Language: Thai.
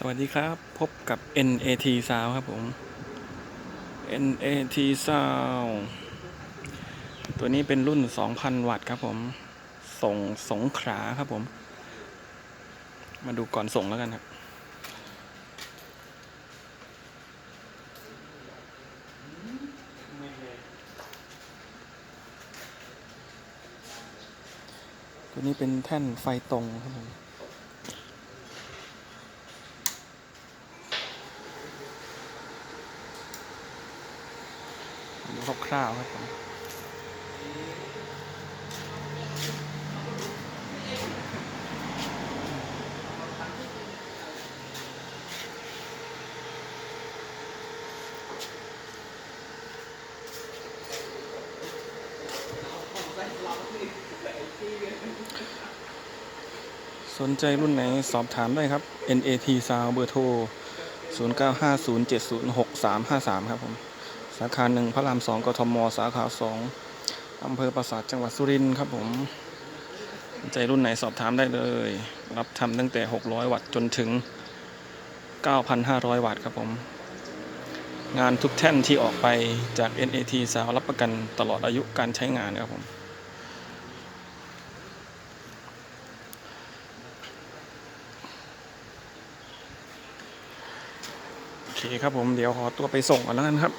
สวัสดีครับ พบกับ NAT Sound ครับผม NAT Sound ตัวนี้เป็นรุ่น 2,000 วัตต์ครับผม ส่งสงขาครับผม มาดูก่อนส่งแล้วกันครับ ตัวนี้เป็นแท่นไฟตรงครับผม ดูคร่าวๆครับผมสนใจรุ่นไหนสอบถามได้ครับ NAT Sound เบอร์โทร 0950706353 ครับผม สาขาหนึ่งพระรามสองกทม สาขาสองอำเภอปราสาทจังหวัดสุรินทร์ครับผมใจรุ่นไหนสอบถามได้เลย รับทำตั้งแต่ 600 วัตต์จนถึง 9,500 วัตต์ครับผม งานทุกแท่นที่ออกไปจาก NAT สาวรับประกันตลอดอายุการใช้งานครับผมโอเคครับผมเดี๋ยวขอตัวไปส่งก่อนแล้วกันครับ